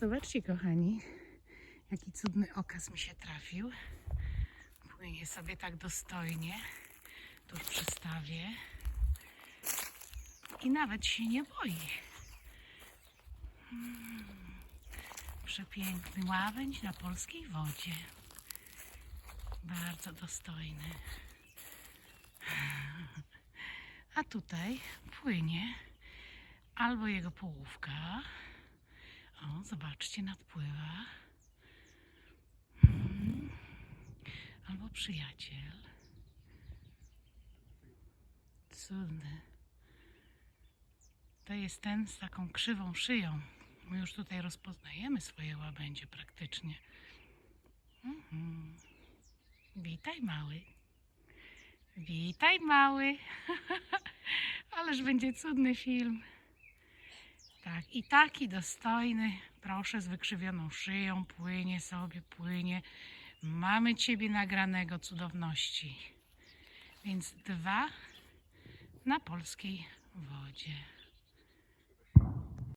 Zobaczcie, kochani, jaki cudny okaz mi się trafił. Płynie sobie tak dostojnie, tuż przy stawie. I nawet się nie boi. Mm, Przepiękny łabędź na polskiej wodzie. Bardzo dostojny. A tutaj płynie albo jego połówka. O, zobaczcie, nadpływa. Mm. Albo przyjaciel. Cudny. To jest ten z taką krzywą szyją. My już tutaj rozpoznajemy swoje łabędzie praktycznie. Mhm. Witaj, mały. Witaj, mały. Ależ będzie cudny film. Tak, i taki dostojny, proszę, z wykrzywioną szyją, płynie sobie, płynie. Mamy Ciebie nagranego cudowności. Więc dwa na polskiej wodzie.